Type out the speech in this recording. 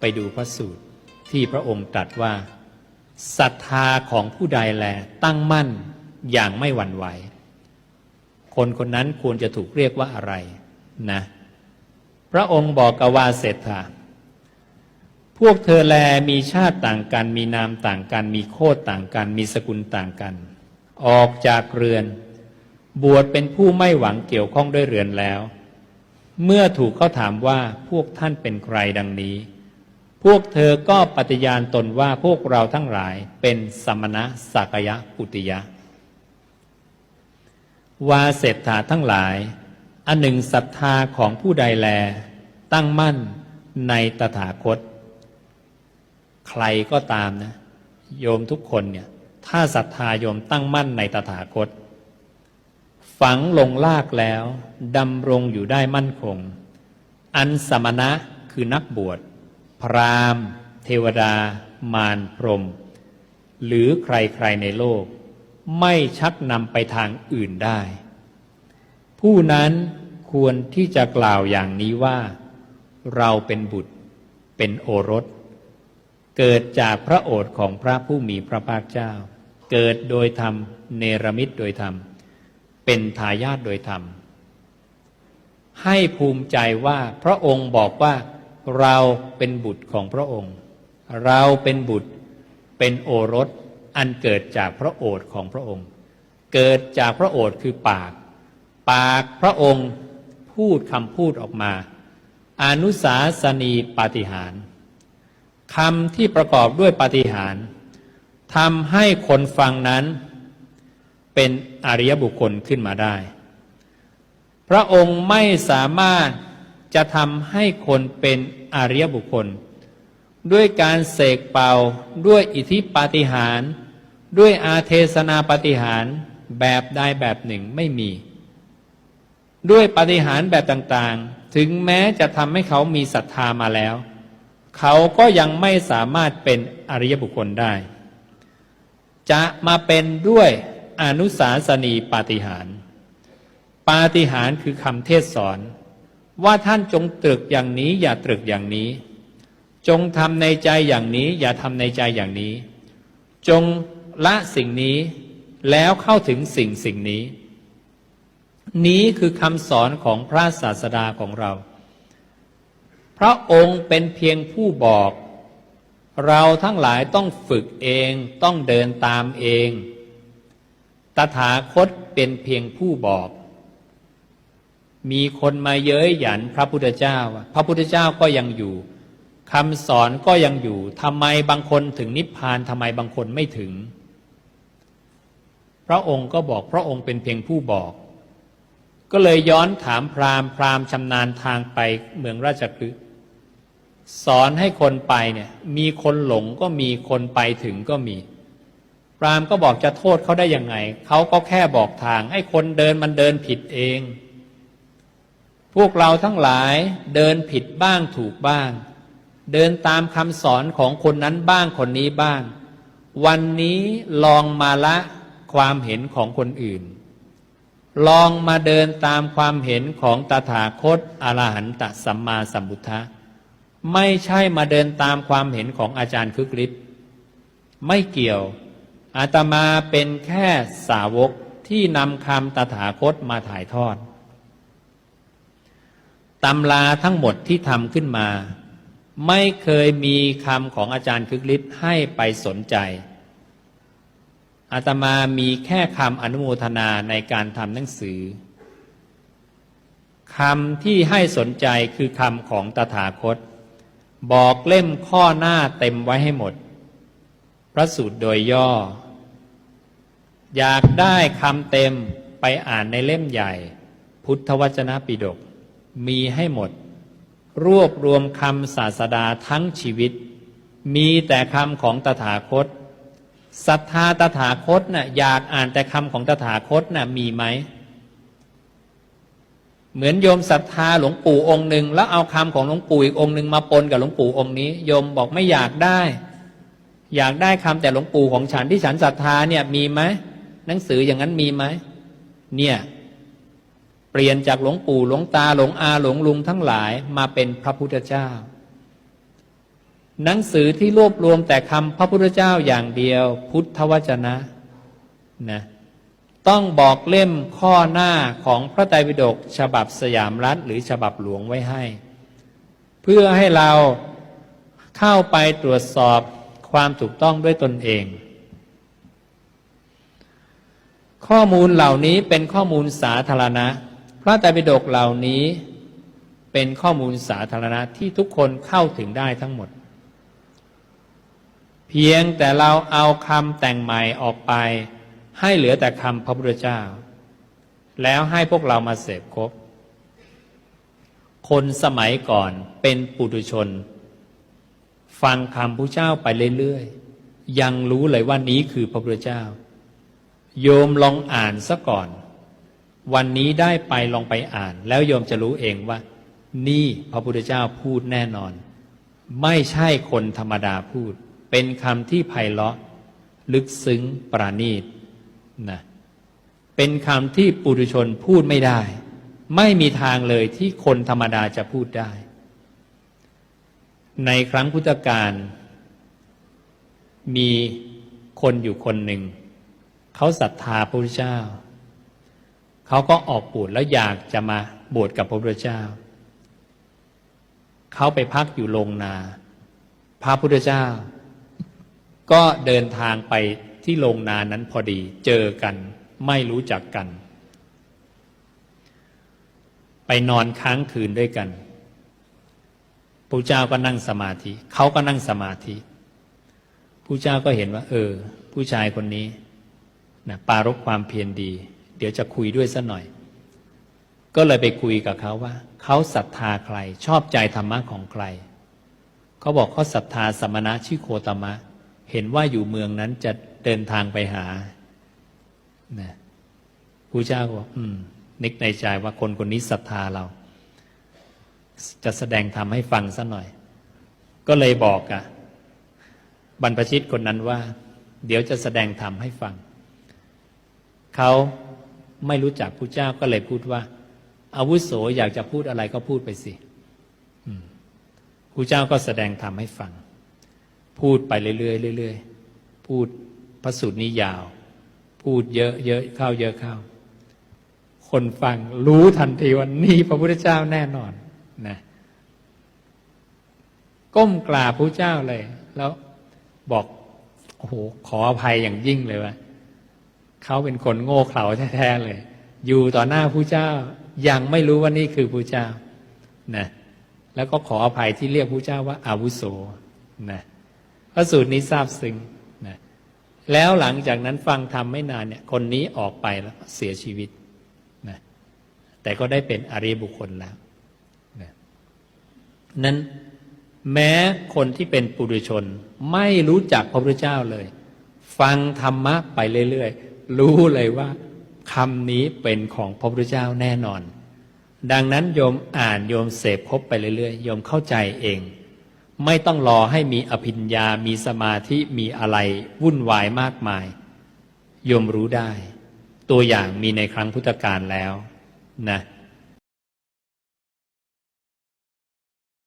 ไปดูพระสูตรที่พระองค์ตรัสว่าศรัทธาของผู้ใดแลตั้งมั่นอย่างไม่หวั่นไหว คนคนนั้นควรจะถูกเรียกว่าอะไรนะ พระองค์บอกกว่าเศรษฐาพวกเธอแลมีชาติต่างกัน มีนามต่างกัน มีโคดต่างกัน มีสกุลต่างกัน ออกจากเรือน บวชเป็นผู้ไม่หวังเกี่ยวข้องด้วยเรือนแล้ว เมื่อถูกเขาถามว่าพวกท่านเป็นใครดังนี้ พวกเธอก็ปฏิญาณตนว่าพวกเราทั้งหลายเป็นสมณะสักยะปุติยะ วาเศรษฐาทั้งหลาย อันหนึ่งศรัทธาของผู้ใดแล ตั้งมั่นในตถาคต ใครก็ตามนะ โยมทุกคนเนี่ย ถ้าศรัทธาโยมตั้งมั่นในตถาคต ฝังลงลากแล้วดำรงอยู่ได้มั่นคง อันสมณะคือนักบวช พรามเทวดา มารพรหมหรือใครๆในโลก ไม่ชักนำไปทางอื่นได้ ผู้นั้นควรที่จะกล่าวอย่างนี้ว่า เราเป็นบุตรเป็นโอรส เกิดจากพระโอษฐ์ของพระผู้มีพระภาคเจ้า เกิดโดยธรรม เนรมิตโดยธรรม เป็นทายาทโดยธรรม ให้ภูมิใจว่าพระองค์บอกว่า เราเป็นบุตรของพระองค์ เราเป็นบุตรเป็นโอรสอันเกิดจากพระโอษฐ์ของพระองค์ เกิดจากพระโอษฐ์คือปาก ปากพระองค์พูดคำพูดออกมา อนุสาสนีปาฏิหารคำที่ประกอบด้วยปาฏิหารทำให้คนฟังนั้น เป็นอริยบุคคลขึ้นมาได้ พระองค์ไม่สามารถ จะทำให้คนเป็นอริยบุคคล ด้วยการเสกเป่าด้วยอิทธิปาฏิหารย์ด้วยอาเทศนาปฏิหารแบบใดแบบหนึ่งไม่มี ด้วยปฏิหารแบบต่างๆ ถึงแม้จะทำให้เขามีศรัทธามาแล้ว เขาก็ยังไม่สามารถเป็นอริยบุคคลได้ จะมาเป็นด้วยอนุสาสนีปาฏิหารปาฏิหารคือคำเทศสอน ว่าท่านจงตรึกอย่างนี้ อย่าตรึกอย่างนี้ จงทำในใจอย่างนี้ อย่าทำในใจอย่างนี้ จงละสิ่งนี้แล้วเข้าถึงสิ่งสิ่งนี้ นี้คือคำสอนของพระศาสดาของเรา พระองค์เป็นเพียงผู้บอก เราทั้งหลายต้องฝึกเองต้องเดินตามเอง ตถาคตเป็นเพียงผู้บอก มีคนมาเย้ยหยันพระพุทธเจ้า พระพุทธเจ้าก็ยังอยู่คำสอนก็ยังอยู่ทำไมบางคนถึงนิพพานทำไมบางคนไม่ถึง พระองค์ก็บอกพระองค์เป็นเพียงผู้บอก ก็เลยย้อนถามพราหมณ์พราหมณ์ชำนาญทางไปเมืองราชคฤห์สอนให้คนไปเนี่ยมีคนหลงก็มีคนไปถึงก็มีพราหมณ์ก็บอกจะโทษเขาได้ยังไงเขาก็แค่บอกทาง ให้คนเดินมันเดินผิดเอง พวกเราทั้งหลายเดินผิดบ้างถูกบ้าง เดินตามคำสอนของคนนั้นบ้างคนนี้บ้าง วันนี้ลองมาละความเห็นของคนอื่น ลองมาเดินตามความเห็นของตถาคตอรหันตสัมมาสัมพุทธะไม่ใช่มาเดินตามความเห็นของอาจารย์คึกฤทธิ์ไม่เกี่ยว อาตมาเป็นแค่สาวกที่นำคำตถาคตมาถ่ายทอด ตำราทั้งหมดที่ทำขึ้นมา ไม่เคยมีคำของอาจารย์คึกฤทธิ์ให้ไปสนใจอาตมามีแค่คำอนุโมทนาในการทำหนังสือคำที่ให้สนใจคือคำของตถาคต บอกเล่มข้อหน้าเต็มไว้ให้หมด พระสูตรโดยย่อ อยากได้คำเต็มไปอ่านในเล่มใหญ่ พุทธวจนะปิฎก มีให้หมด รวบรวมคำศาสดาทั้งชีวิต มีแต่คำของตถาคตศรัทธาตถาคตนะ่ะอยากอ่านแต่คำของตถาคตนะ่ะมีไหม เหมือนโยมศรัทธาหลวงปู่องค์หนึ่งแล้วเอาคำของหลวงปู่อีกองค์หนึ่งมาปนกับหลวงปู่องค์นี้ โยมบอกไม่อยากได้ อยากได้คำแต่หลวงปู่ของฉันที่ฉันศรัทธาเนี่ยมีไหมหนังสืออย่างนั้นมีไหมเนี่ย เปลี่ยนจากหลวงปู่หลวงตาหลวงอาหลวงลุงทั้งหลายมาเป็นพระพุทธเจ้า หนังสือที่รวบรวมแต่คำพระพุทธเจ้าอย่างเดียว พุทธวจนะนะต้องบอกเล่มข้อหน้าของพระไตรปิฎกฉบับสยามรัฐหรือฉบับหลวงไว้ให้ เพื่อให้เราเข้าไปตรวจสอบความถูกต้องด้วยตนเอง ข้อมูลเหล่านี้เป็นข้อมูลสาธารณะ ระไตรปิฎกเหล่านี้เป็นข้อมูลสาธารณะที่ทุกคนเข้าถึงได้ทั้งหมด เพียงแต่เราเอาคำแต่งใหม่ออกไป ให้เหลือแต่คำพระพุทธเจ้า แล้วให้พวกเรามาเสพครบ คนสมัยก่อนเป็นปุถุชน ฟังคำพระเจ้าไปเรื่อยๆ ยังรู้เลยว่านี้คือพระพุทธเจ้า โยมลองอ่านซะก่อน วันนี้ได้ไปลองไปอ่าน แล้วโยมจะรู้เองว่า นี่พระพุทธเจ้าพูดแน่นอน ไม่ใช่คนธรรมดาพูด เป็นคำที่ไพเราะ ลึกซึ้งปราณีตนะเป็นคำที่ปุถุชนพูดไม่ได้ ไม่มีทางเลยที่คนธรรมดาจะพูดได้ ในครั้งพุทธกาลมีคนอยู่คนหนึ่ง เขาศรัทธาพระพุทธเจ้า เขาก็ออกบวชแล้วอยากจะมาบวชกับพระพุทธเจ้า เขาไปพักอยู่โรงนา พระพุทธเจ้า ก็เดินทางไปที่โรงนานั้นพอดีเจอกันไม่รู้จักกัน ไปนอนค้างคืนด้วยกันพระเจ้าก็นั่งสมาธิ เขาก็นั่งสมาธิผู้เจ้าก็เห็นว่า เออ ผู้ชายคนนี้นะปารกความเพียรดี เดี๋ยวจะคุยด้วยสัหน่อย ก็เลยไปคุยกับเขาว่าเขาศรัทธาใคร ชอบใจธรรมะของใคร เขาบอกเขาศรัทธาสมณะชื่อโคตมะ เห็นว่าอยู่เมืองนั้นจะเดินทางไปหานะผู้เจ้าก็บอกอืม นึกในใจว่าคนคนนี้ศรัทธาเรา จะแสดงธรรมให้ฟังซะหน่อย ก็เลยบอกอะบรรพชิตคนนั้นว่า เดี๋ยวจะแสดงธรรมให้ฟัง เขา ไม่รู้จักผู้เจ้าก็เลยพูดว่า อาวุโสอยากจะพูดอะไรก็พูดไปสิผู้เจ้าก็แสดงธรรมให้ฟัง พูดไปเรื่อยๆเรื่อยๆพูดพระสูตรนี้ยาว พูดเยอะเยอะเข้าเยอะเข้า คนฟังรู้ทันทีว่านี่พระพุทธเจ้าแน่นอนนะก้มกราบพระเจ้าเลย แล้วบอกโอ้โหขออภัยอย่างยิ่งเลยว่า เขาเป็นคนโง่เขลาแท้ๆเลย อยู่ต่อหน้าผู้เจ้า ยังไม่รู้ว่านี่คือผู้เจ้านะแล้วก็ขออภัยที่เรียกผู้เจ้าว่าอาวุโสนะพระสูตรนี้ทราบซึ้งนะแล้วหลังจากนั้นฟังธรรมไม่นานเนี่ย คนนี้ออกไปแล้วเสียชีวิตนะแต่ก็ได้เป็นอริยบุคคลแล้วนะนั้นแม้คนที่เป็นปุถุชนไม่รู้จักพระพุทธเจ้าเลย ฟังธรรมะไปเรื่อยๆ รู้เลยว่าคำนี้เป็นของพระพุทธเจ้าแน่นอน ดังนั้นโยมอ่านโยมเสพพบไปเรื่อยๆโยมเข้าใจเอง ไม่ต้องรอให้มีอภิญญา มีสมาธิมีอะไรวุ่นวายมากมาย โยมรู้ได้ ตัวอย่างมีในครั้งพุทธกาลแล้วนะ